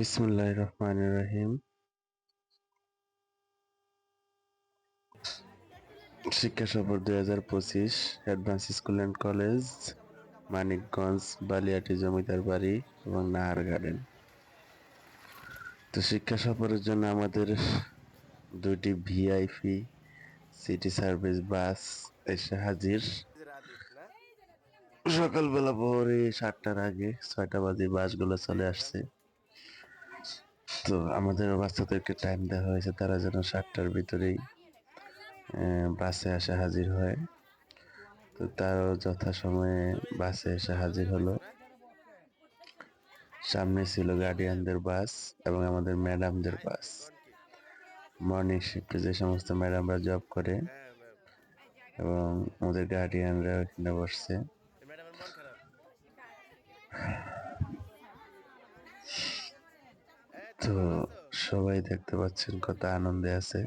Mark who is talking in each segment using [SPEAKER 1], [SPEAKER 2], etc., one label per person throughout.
[SPEAKER 1] বিসমুল্লাহ রহমান রহিম শিক্ষা সফর দুই হাজার পঁচিশ advance school and college Manikganj Baliati জমিদার বাড়ি এবং নাহার গার্ডেন তো শিক্ষা সফরের জন্য আমাদের দুইটি ভিআইপি সিটি সার্ভিস বাস এসে হাজির। সকালবেলা ভোরে সাতটার আগে ছয়টা বাজে বাসগুলো চলে আসছে। তো আমাদের বাচ্চাদেরকে টাইম দেওয়া হয়েছে, তারা যেন সাতটার ভিতরেই বাসে এসে হাজির হয়। তো তারও যথাসময়ে বাসে এসে হাজির হলো। সামনে ছিল গার্ডিয়ানদের বাস এবং আমাদের ম্যাডামদের বাস মর্নিং শিফটে যে সমস্ত ম্যাডামরা জব করে, এবং আমাদের গার্ডিয়ানরা এখানে বসছে
[SPEAKER 2] ম্যাডামের মন খারাপ
[SPEAKER 1] তো সবাই দেখতে পাচ্ছেন কত আনন্দে আছে।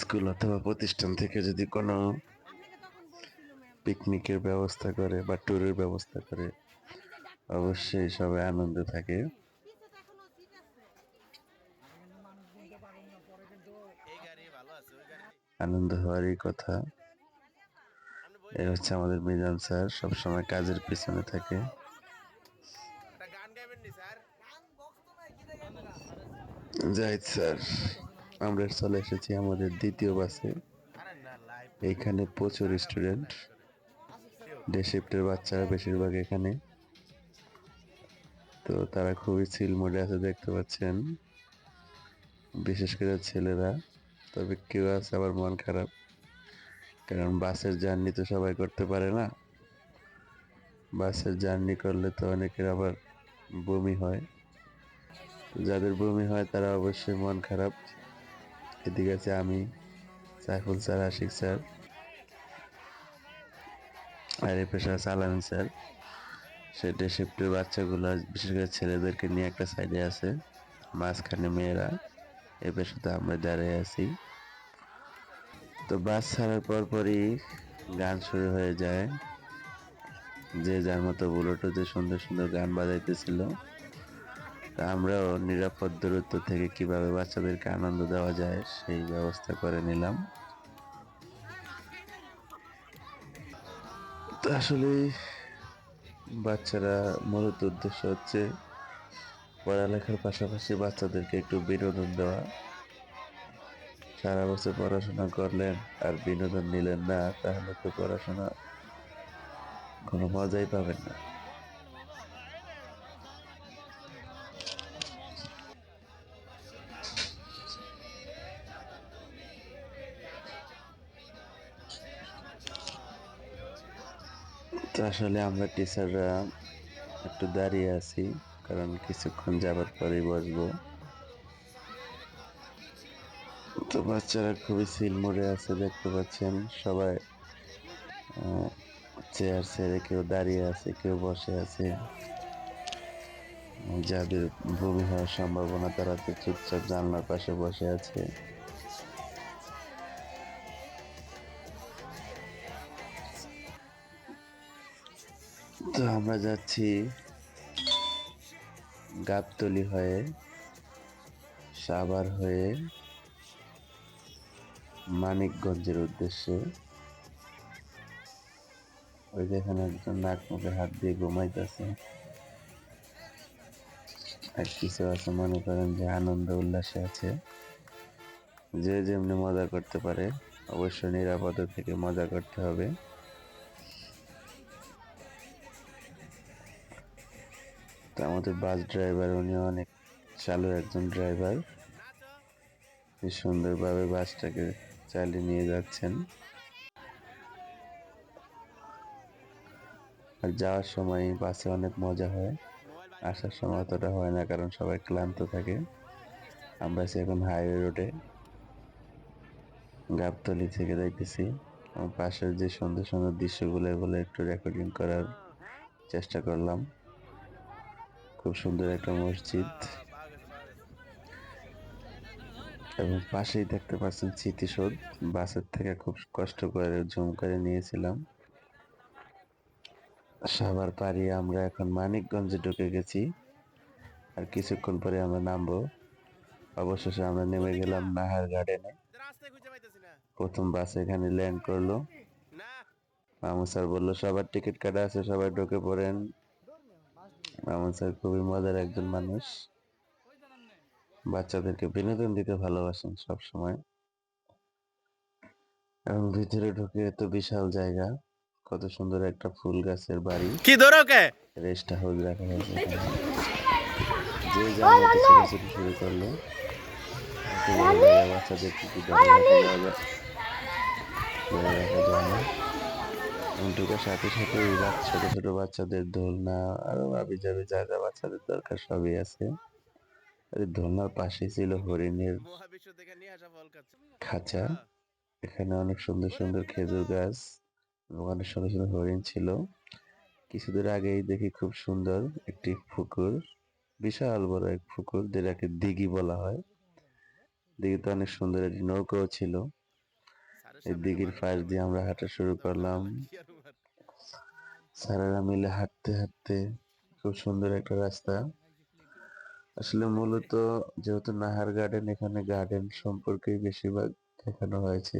[SPEAKER 1] স্কুল অথবা প্রতিষ্ঠান থেকে যদি কোনো পিকনিকের ব্যবস্থা করে বা ট্যুরের ব্যবস্থা করে, অবশ্যই সবাই আনন্দে থাকে। আনন্দ হওয়ারই কথা। এ হচ্ছে আমাদের মিজান স্যার, সবসময় কাজের পিছনে থাকে
[SPEAKER 2] একটা গান গাইবেন নি স্যার
[SPEAKER 1] জাহিদ স্যার। আমরা চলে এসেছি আমাদের দ্বিতীয় বাসে।
[SPEAKER 2] আরে না লাইভ
[SPEAKER 1] এইখানে প্রচুর স্টুডেন্ট ডে শিফটের বাচ্চারা বেশিরভাগ এখানে। তো তারা খুবই চিল মোডে আছে, দেখতে পাচ্ছেন। বিশেষ করে ছেলেরা। তবে কেউ আছে, আবার মন খারাপ। কারণ বাসের জার্নি তো সবাই করতে পারে না। বাসের জার্নি করলে তো অনেকের আবার বমি হয়। যাদের বমি হয় তারা অবশ্যই মন খারাপ। এদিকে আছে আমি, সাইফুল স্যার, আশিক স্যার, আর এই পেশা আছে আলামিন স্যার। সে ডে শিফটের বাচ্চাগুলো, বিশেষ করে ছেলেদেরকে নিয়ে একটা সাইডে আছে, মাঝখানে মেয়েরা এ পেশাতে আমরা দাঁড়িয়ে আছি। তো বাস ছাড়ার পর পরই গান শুরু হয়ে যায়। যে যার মতো বুলেটে সুন্দর সুন্দর গান বাজাইতেছিল। তা আমরাও নিরাপদ দূরত্ব থেকে কীভাবে বাচ্চাদেরকে আনন্দ দেওয়া যায়, সেই ব্যবস্থা করে নিলাম। তো আসলে বাচ্চারা মূলত উদ্দেশ্য হচ্ছে পড়ালেখার পাশাপাশি বাচ্চাদেরকে একটু বিনোদন দেওয়া। সারা বছর পড়াশোনা করলেন আর বিনোদন নিলেন না, তাহলে তো পড়াশোনা কোনো মজাই পাবেন না। তো আসলে আমরা টিচাররা একটু দাঁড়িয়ে আছি, কারণ কিছুক্ষণ যাবার পরেই বসবো। তো বাচ্চারা খুবই সিল মোড়ে আছে, দেখতে পাচ্ছেন। সবাই চেয়ার ছেড়ে কেউ দাঁড়িয়ে আছে, কেউ বসে আছে। যাদের বমি হওয়ার সম্ভাবনা, তারা তো চুপচাপ জানলার পাশে বসে আছে। তো আমরা যাচ্ছি গাবতলি হয়ে, সাভার হয়ে মানিকগঞ্জের উদ্দেশ্যে। ওই যেখানে একজন নাক মুখে হাত দিয়ে ঘুমাইতেছে। আর কিছু আছে, মনে করেন যে আনন্দ উল্লাসে আছে। যে যেমনি মজা করতে পারে, অবশ্যই নিরাপদ থেকে মজা করতে হবে। তো আমাদের বাস ড্রাইভার উনি অনেক চালু একজন ড্রাইভার সুন্দরভাবে বাসটাকে চালিয়ে নিয়ে যাচ্ছেন। আর যাওয়ার সময় বাসে অনেক মজা হয়। আসার সময় অতটা হয় না, কারণ সবাই ক্লান্ত থাকে। আমরা এখন হাইওয়ে রোডে গাবতলি থেকে দেখতেছি আমার পাশের যে সুন্দর সুন্দর দৃশ্যগুলো এগুলো একটু রেকর্ডিং করার চেষ্টা করলাম। খুব সুন্দর একটা মসজিদ। এবং পাশেই দেখতে পাচ্ছেন স্মৃতিসৌধ। বাসের থেকে খুব কষ্ট করে জুম করে নিয়েছিলাম। সাভার পাড়িয়ে আমরা এখন মানিকগঞ্জে ঢুকে গেছি। আর কিছুক্ষণ পরে আমরা নামবো। অবশেষে আমরা নেমে গেলাম নাহার গার্ডেনে। প্রথম বাস এখানে ল্যান্ড করল। মামু স্যার বলল, সবার টিকিট কাটা আছে, সবাই ঢুকে পড়েন। মামুন স্যার খুবই মজার একজন মানুষ। বাচ্চাদেরকে বিনোদন দিতে ভালোবাসেন সব সময় এবং ভিতরে ঢুকে এত বিশাল জায়গা কত সুন্দর একটা ফুল গাছের বাড়ি।
[SPEAKER 2] কি ধরো কে
[SPEAKER 1] রেস্ট হাউস রাখা হয়েছে। যে জায়গা ছোটাছুটি শুরু করল। বাচ্চাদের কি ধরে রাখা যায় না। ঢোকার সাথে সাথে এই বাচ্চা, ছোট ছোট বাচ্চাদের দোলনা, আরও আবি যাবি, যা যা বাচ্চাদের দরকার সবই আছে। দোলনার পাশেই ছিল হরিণের খাঁচা। এখানে অনেক সুন্দর সুন্দর খেজুর গাছ এবং অনেক সুন্দর সুন্দর হরিণ ছিল। কিছুদিন আগেই দেখি খুব সুন্দর একটি পুকুর, বিশাল বড় এক পুকুর, যেটাকে দিঘি বলা হয়। দিঘিতে অনেক সুন্দর একটি নৌকাও ছিল। এই দিঘির পাশ দিয়ে আমরা হাঁটা শুরু করলাম। স্যারেরা মিলে হাঁটতে হাঁটতে খুব সুন্দর একটা রাস্তা। আসলে মূলত যেহেতু নাহার গার্ডেন এখানে গার্ডেন সম্পর্কে বেশিরভাগ দেখানো হয়েছে।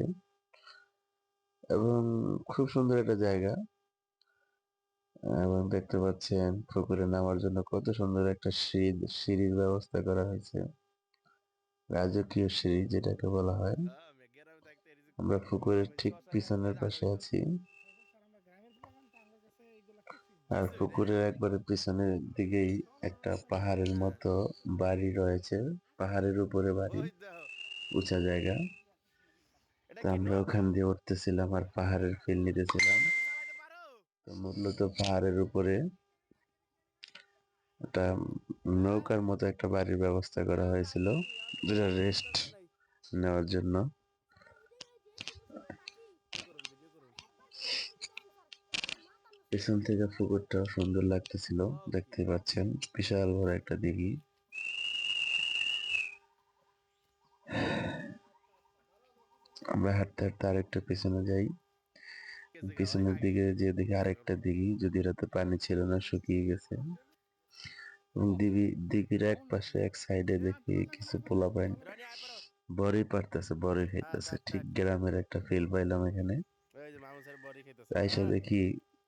[SPEAKER 1] এবং খুব সুন্দর একটা জায়গা। এবং দেখতে পাচ্ছেন পুকুরে নামার জন্য কত সুন্দর একটা সিঁড়ি, সিঁড়ির ব্যবস্থা করা হয়েছে। রাজকীয় সিঁড়ি যেটাকে বলা হয়। আমরা পুকুরের ঠিক পিছনের পাশে আছি। আর পুকুরের একবারে পিছনের দিকেই একটা পাহাড়ের মতো বাড়ি রয়েছে। পাহাড়ের উপরে বাড়ি, উঁচা জায়গা। তো আমরা ওখান দিয়ে উঠতেছিলাম আর পাহাড়ের ফিল নিতেছিলাম। তো মূলত পাহাড়ের উপরে একটা নৌকার মতো একটা বাড়ির ব্যবস্থা করা হয়েছিল। যেটা রেস্ট নেওয়ার জন্য। পেছন থেকে পুকুরটা সুন্দর লাগতেছিল দেখতে পাচ্ছেন বিশাল বড় একটা দিঘি। আমরা হাঁটতে হাঁটতে আরেকটু পেছনে যাই। পিছনের দিকে যে দিকে আরেকটা দিঘি যদি এটাতে পানি ছিল না শুকিয়ে গেছে। এবং দিঘি দিঘির এক পাশে এক সাইডে দেখি কিছু পোলা পাইন। বড়ি পারতেছে বড়ি খাইতেছে ঠিক গ্রামের একটা ফিল পাইলাম এখানে। আইসা দেখি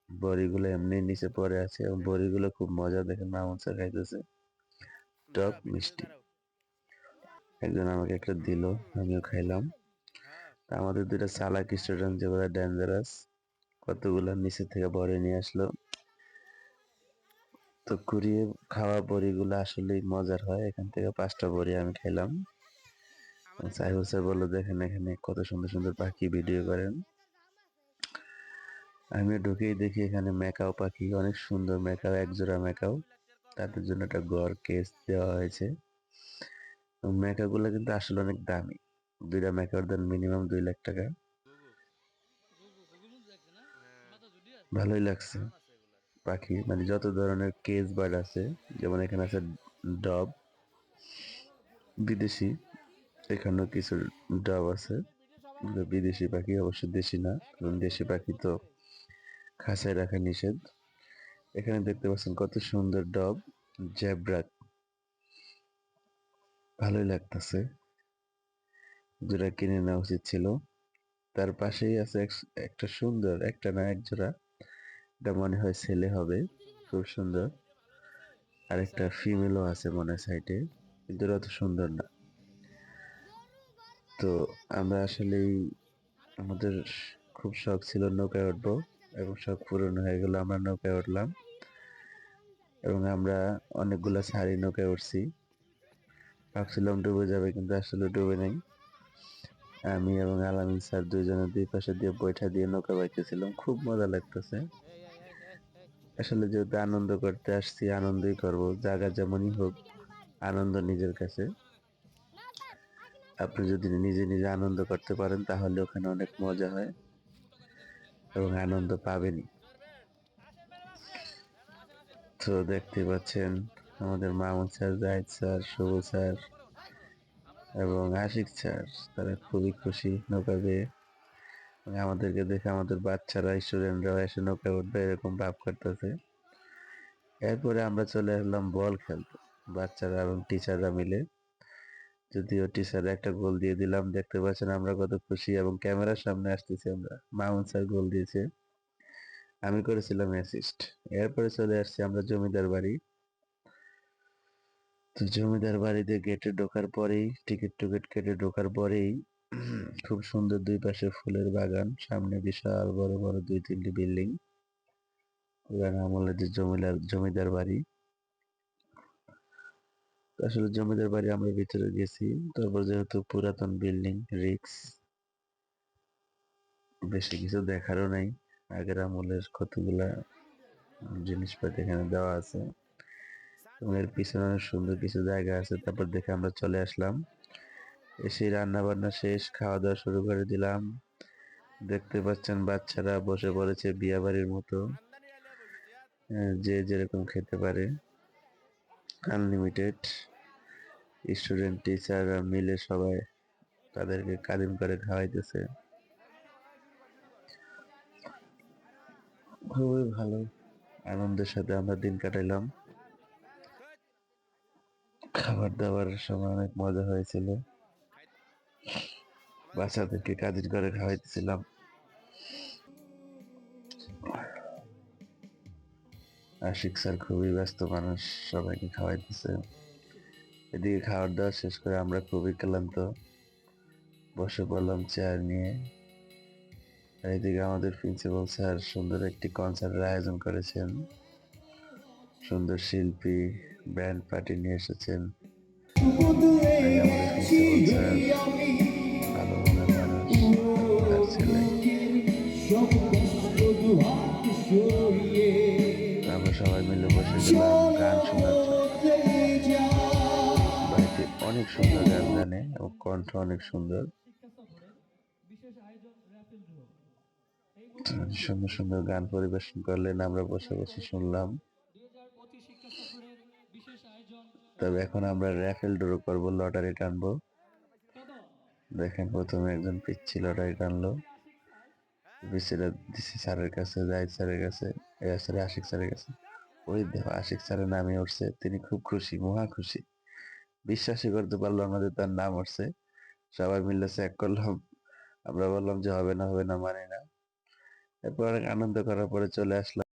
[SPEAKER 1] বড়িগুলো এমনি নিচে পড়ে আছে এবং বড়িগুলো খুব মজা দেখে মামুন খাইতেছে। টক মিষ্টি। একজন আমাকে একটা দিল, আমিও খাইলাম। আমাদের দুটা চালাক স্টুডেন্ট যেগুলো ডেঞ্জারাস কতগুলো নিচে থেকে বড়ি নিয়ে আসলো। তো কুড়িয়ে খাওয়া বড়িগুলো আসলেই মজার হয়। এখান থেকে পাঁচটা বড়ি আমি খাইলাম। সাহেব স্যার বলল, দেখেন এখানে কত সুন্দর সুন্দর পাখি ভিডিও করেন। আমি ঢুকেই দেখি এখানে মেকাও পাখি, অনেক সুন্দর মেকাও এক জোড়া মেকাও তাদের জন্য একটা গড় কেস দেওয়া হয়েছে। মেকাগুলো কিন্তু আসলে অনেক দামি। দুইটা মেকার দাম মিনিমাম দুই লাখ টাকা। ভালোই লাগছে পাখি। মানে যত ধরনের কেস বার্ড আছে, যেমন এখানে আছে ডব বিদেশি, এখানেও কিছু ডব আছে। বিদেশি পাখি অবশ্য দেশি না কারণ দেশি পাখি তো খাঁচায় রাখা নিষেধ। এখানে দেখতে পাচ্ছেন কত সুন্দর ডব জ্যাব্রা ভালোই লাগতেছে। যেটা কিনে নেওয়া উচিত ছিল। তার পাশেই আছে একটা সুন্দর, একটা না এক জোড়া। এটা মনে হয় ছেলে হবে, খুব সুন্দর। আর একটা ফিমেলও আছে মনে সাইডে, কিন্তু অত সুন্দর না। তো আমরা আসলেই আমাদের খুব শখ ছিল নৌকায় উঠবো। এবং সব পূরণ হয়ে গেল, আমরা নৌকায় উঠলাম। এবং আমরা অনেকগুলো সারি নৌকায় উঠছি। ভাবছিলাম ডুবে যাবে, কিন্তু আসলে ডুবে নেই। আমি এবং আলামিন স্যার দুজনে দুই পাশে দিয়ে বৈঠা দিয়ে নৌকা বাইতেছিলাম। খুব মজা লাগতেছে। আসলে যেহেতু আনন্দ করতে আসছি, আনন্দই করব। জায়গা যেমনই হোক, আনন্দ নিজের কাছে। আপনি যদি নিজে নিজে আনন্দ করতে পারেন, তাহলে ওখানে অনেক মজা হয়। এবং আনন্দ পাবেনই তো দেখতে পাচ্ছেন, আমাদের Mamun sir, Zahid sir, Shuvo sir এবং আশিক স্যার, তারা খুবই খুশি নৌকা পেয়ে আমাদেরকে দেখে আমাদের বাচ্চারা, স্টুডেন্টরাও এসে নৌকা উঠবে, এরকম ভাব করতেছে। এরপরে আমরা চলে আসলাম বল খেলতে। বাচ্চারা এবং টিচাররা মিলে যদিও টিচার একটা গোল দিয়ে দিলাম, দেখতে পাচ্ছেন আমরা কত খুশি এবং ক্যামেরার সামনে আসতেছি আমরা। মামুন স্যার গোল দিয়েছে। আমি করেছিলাম অ্যাসিস্ট এরপরে চলে আসছি আমরা জমিদার বাড়ি। তো জমিদার বাড়িতে গেটে ঢোকার পরেই টিকিট টুকিট কেটে ঢোকার পরেই, খুব সুন্দর দুই পাশে ফুলের বাগান, সামনে বিশাল বড় বড় দুই তিনটি বিল্ডিং। পুরানো আমলের যে জমিদার জমিদার বাড়ি। আসলে জমিদার বাড়ি আমরা ভিতরে গেছি। তারপর যেহেতু পুরাতন বিল্ডিং রিক্স বেশি কিছু দেখারও নাই। আগের আমলের কতগুলা জিনিসপাতি এখানে দেওয়া আছে। এবং এর পিছনে অনেক সুন্দর কিছু জায়গা আছে। তারপর দেখে আমরা চলে আসলাম। এসে রান্না বান্না শেষ খাওয়া দাওয়া শুরু করে দিলাম। দেখতে পাচ্ছেন বাচ্চারা বসে পড়েছে বিয়া বাড়ির মতো। যে যেরকম খেতে পারে। আনলিমিটেড স্টুডেন্ট টিচাররা মিলে সবাই তাদেরকে কালিম করে খাওয়াইতেছে। খুবই ভালো আনন্দের সাথে আমরা দিন কাটাইলাম। খাবার দাবার সময় অনেক মজা হয়েছিল। বাচ্চাদেরকে কাজিন করে খাওয়াইতেছিলাম। আশিক স্যার খুবই ব্যস্ত মানুষ, সবাইকে খাওয়াইতেছে। এদিকে খাওয়ার দাওয়া শেষ করে আমরা খুবই ক্লান্ত। বসে পড়লাম চেয়ার নিয়ে। আর এদিকে আমাদের প্রিন্সিপাল স্যার সুন্দর একটি কনসার্টের আয়োজন করেছেন। সুন্দর শিল্পী ব্যান্ড পার্টি নিয়ে এসেছেন। আমরা সবাই মিলে বসে গেলাম, গান বাড়িতে অনেক সুন্দর গান জানে এবং কণ্ঠ অনেক সুন্দর। সুন্দর সুন্দর গান পরিবেশন করলেন, আমরা বসে বসে শুনলাম। তবে এখন আমরা র্যাফেল ড্র করব, লটারি টানবো। দেখেন, প্রথমে একজন পিচ্ছি লটারি টানলো। পিচ্ছিটা দিছি স্যারের কাছে, জাহিদ স্যারের কাছে, এ আশিক স্যারের কাছে। ওই দেখো, আশিক স্যারের নামে উঠছে, তিনি খুব খুশি, মহা খুশি। বিশ্বাসই করতে পারলাম না যে তার নাম উঠছে সবাই মিলে চেক করলাম। আমরা বললাম যে হবে না হবে না মানে না। এরপর অনেক আনন্দ করার পরে চলে আসলাম।